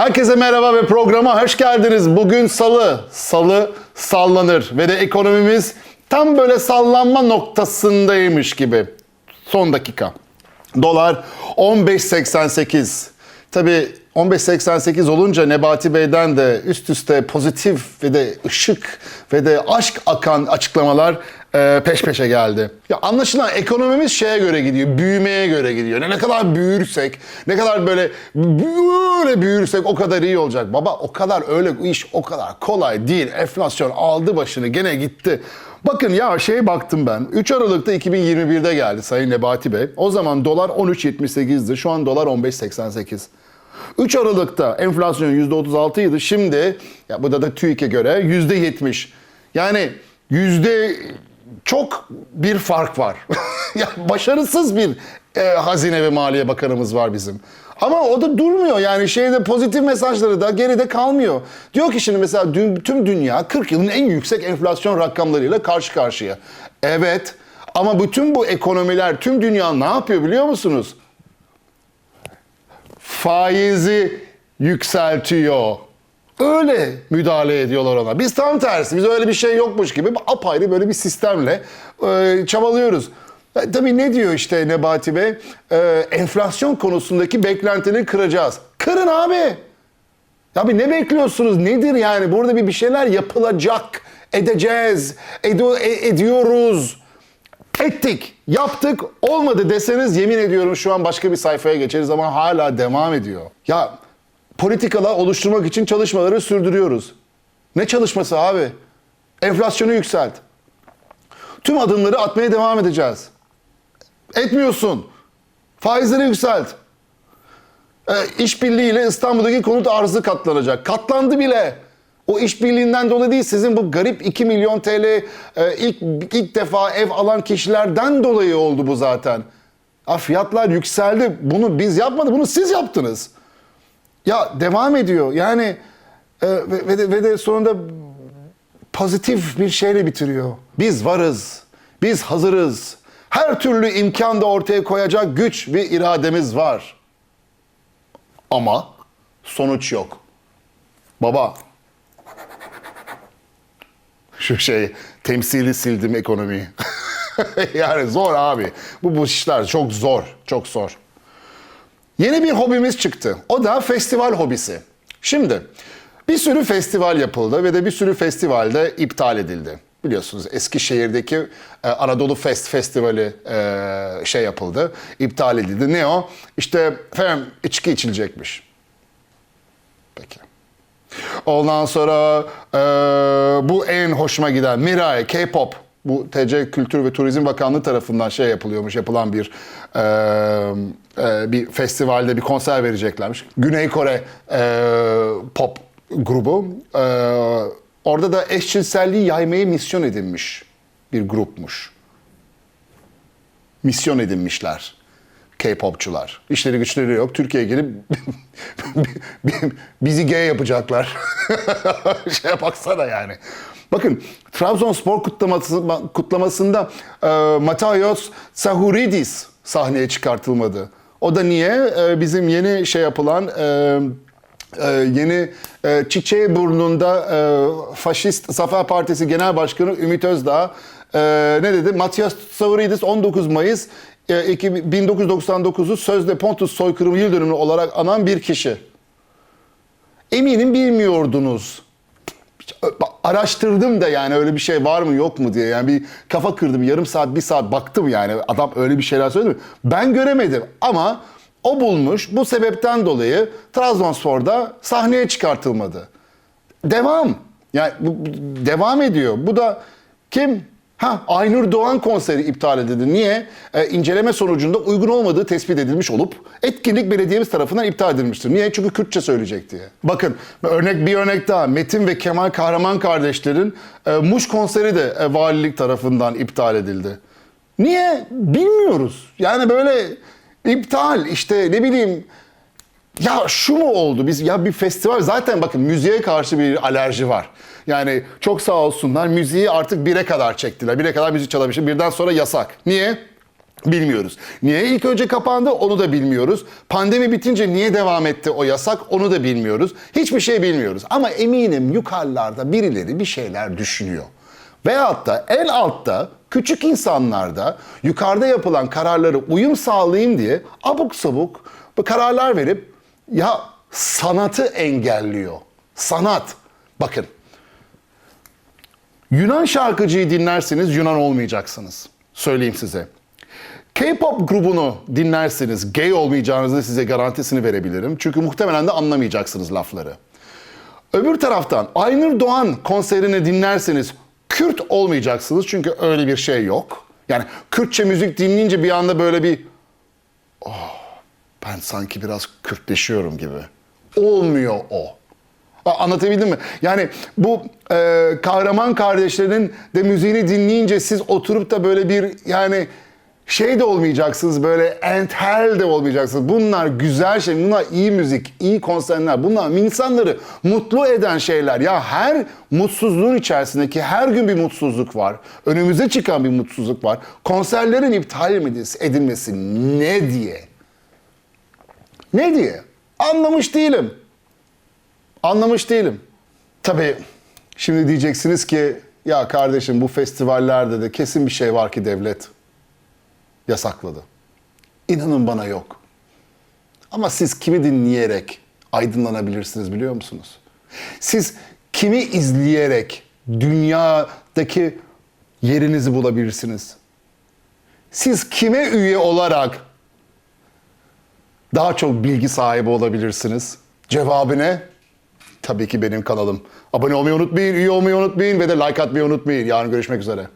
Herkese merhaba ve programa hoş geldiniz. Bugün salı. Salı sallanır ve de ekonomimiz tam böyle sallanma noktasındaymış gibi. Son dakika. Dolar 15.88. Tabii 15.88 olunca Nebati Bey'den de üst üste pozitif ve de ışık ve de aşk akan açıklamalar e, peş peşe geldi. Ya anlaşılan ekonomimiz şeye göre gidiyor, büyümeye göre gidiyor. Ne, ne kadar büyürsek, ne kadar böyle böyle büyürsek o kadar iyi olacak. Baba o kadar öyle iş o kadar kolay değil. Enflasyon aldı başını gene gitti. Bakın ya şeye baktım ben. 3 Aralık'ta 2021'de geldi Sayın Nebati Bey. O zaman dolar 13.78'di. Şu an dolar 15.88. 3 Aralık'ta enflasyon %36 idi. Şimdi ya bu da da TÜİK'e göre %70. Yani yüzde çok bir fark var. yani başarısız bir e, Hazine ve Maliye Bakanımız var bizim. Ama o da durmuyor yani şeyde pozitif mesajları da geride kalmıyor. Diyor ki şimdi mesela dün, tüm dünya 40 yılın en yüksek enflasyon rakamlarıyla karşı karşıya. Evet ama bütün bu ekonomiler tüm dünya ne yapıyor biliyor musunuz? Faizi yükseltiyor. Öyle müdahale ediyorlar ona. Biz tam tersi. Biz öyle bir şey yokmuş gibi apayrı böyle bir sistemle e, çabalıyoruz. E, tabii ne diyor işte Nebati Bey? E, enflasyon konusundaki beklentileri kıracağız. Kırın abi. Ya bir ne bekliyorsunuz? Nedir yani? Burada bir bir şeyler yapılacak. Edeceğiz. Edo, e- ediyoruz. Ettik, yaptık, olmadı deseniz yemin ediyorum şu an başka bir sayfaya geçeriz ama hala devam ediyor. Ya politikalar oluşturmak için çalışmaları sürdürüyoruz. Ne çalışması abi? Enflasyonu yükselt. Tüm adımları atmaya devam edeceğiz. Etmiyorsun. Faizleri yükselt. E, işbirliğiyle İstanbul'daki konut arzı katlanacak. Katlandı bile. O işbirliğinden dolayı değil sizin bu garip 2 milyon TL e, ilk ilk defa ev alan kişilerden dolayı oldu bu zaten. Ha, fiyatlar yükseldi. Bunu biz yapmadık. Bunu siz yaptınız. Ya devam ediyor. Yani e, ve, ve, de, ve de sonunda pozitif bir şeyle bitiriyor. Biz varız. Biz hazırız. Her türlü imkan da ortaya koyacak güç ve irademiz var. Ama sonuç yok. Baba. Şu şey temsili sildim ekonomiyi. yani zor abi. Bu bu işler çok zor. Çok zor. Yeni bir hobimiz çıktı. O da festival hobisi. Şimdi bir sürü festival yapıldı ve de bir sürü festivalde iptal edildi. Biliyorsunuz Eskişehir'deki e, Anadolu Fest Festivali e, şey yapıldı, iptal edildi. Ne o? İşte efendim içki içilecekmiş. Peki. Ondan sonra e, bu en hoşuma giden Mirai, K-pop. Bu TC Kültür ve Turizm Bakanlığı tarafından şey yapılıyormuş, yapılan bir e, e, bir festivalde bir konser vereceklermiş. Güney Kore e, pop grubu. E, orada da eşcinselliği yaymayı misyon edinmiş bir grupmuş. Misyon edinmişler. K-popçular. İşleri güçleri yok. Türkiye'ye gelip bizi gay yapacaklar. Şeye baksana yani. Bakın Trabzonspor kutlaması, kutlamasında e, Matayos Sahuridis sahneye çıkartılmadı. O da niye? E, bizim yeni şey yapılan e, e, yeni e, Çiçeği Burnu'nda e, Faşist Zafer Partisi Genel Başkanı Ümit Özdağ e, ne dedi? Matias Savouridis 19 Mayıs e, 1999'u sözde Pontus soykırımı yıl dönümü olarak anan bir kişi. Eminim bilmiyordunuz. Araştırdım da yani öyle bir şey var mı yok mu diye. Yani bir kafa kırdım. Yarım saat, bir saat baktım yani. Adam öyle bir şeyler söyledi mi? Ben göremedim ama o bulmuş. Bu sebepten dolayı Trabzonspor'da sahneye çıkartılmadı. Devam. Yani bu, devam ediyor. Bu da kim? Ha Aynur Doğan konseri iptal edildi. Niye? Ee, inceleme sonucunda uygun olmadığı tespit edilmiş olup etkinlik belediyemiz tarafından iptal edilmiştir. Niye? Çünkü Kürtçe söyleyecek diye. Bakın örnek bir örnek daha. Metin ve Kemal Kahraman kardeşlerin e, Muş konseri de e, valilik tarafından iptal edildi. Niye? Bilmiyoruz. Yani böyle iptal işte ne bileyim ya şu mu oldu? Biz ya bir festival zaten bakın müziğe karşı bir alerji var. Yani çok sağ olsunlar müziği artık bire kadar çektiler. Bire kadar müzik çalabilir. Birden sonra yasak. Niye? Bilmiyoruz. Niye ilk önce kapandı onu da bilmiyoruz. Pandemi bitince niye devam etti o yasak onu da bilmiyoruz. Hiçbir şey bilmiyoruz. Ama eminim yukarılarda birileri bir şeyler düşünüyor. Veyahut da en altta küçük insanlarda yukarıda yapılan kararları uyum sağlayayım diye abuk sabuk bu kararlar verip ya sanatı engelliyor. Sanat. Bakın Yunan şarkıcıyı dinlerseniz Yunan olmayacaksınız. Söyleyeyim size. K-pop grubunu dinlerseniz gay olmayacağınızı size garantisini verebilirim. Çünkü muhtemelen de anlamayacaksınız lafları. Öbür taraftan Aynur Doğan konserini dinlerseniz Kürt olmayacaksınız. Çünkü öyle bir şey yok. Yani Kürtçe müzik dinleyince bir anda böyle bir "Oh, ben sanki biraz Kürtleşiyorum gibi. Olmuyor o. Anlatabildim mi? Yani bu e, kahraman kardeşlerin de müziğini dinleyince siz oturup da böyle bir yani şey de olmayacaksınız böyle entel de olmayacaksınız. Bunlar güzel şey, bunlar iyi müzik, iyi konserler. Bunlar insanları mutlu eden şeyler. Ya her mutsuzluğun içerisindeki her gün bir mutsuzluk var. Önümüze çıkan bir mutsuzluk var. Konserlerin iptal edilmesi ne diye? Ne diye? Anlamış değilim. Anlamış değilim. Tabii şimdi diyeceksiniz ki ya kardeşim bu festivallerde de kesin bir şey var ki devlet yasakladı. İnanın bana yok. Ama siz kimi dinleyerek aydınlanabilirsiniz biliyor musunuz? Siz kimi izleyerek dünyadaki yerinizi bulabilirsiniz? Siz kime üye olarak daha çok bilgi sahibi olabilirsiniz? Cevabı ne? Tabii ki benim kanalım. Abone olmayı unutmayın, üye olmayı unutmayın ve de like atmayı unutmayın. Yarın görüşmek üzere.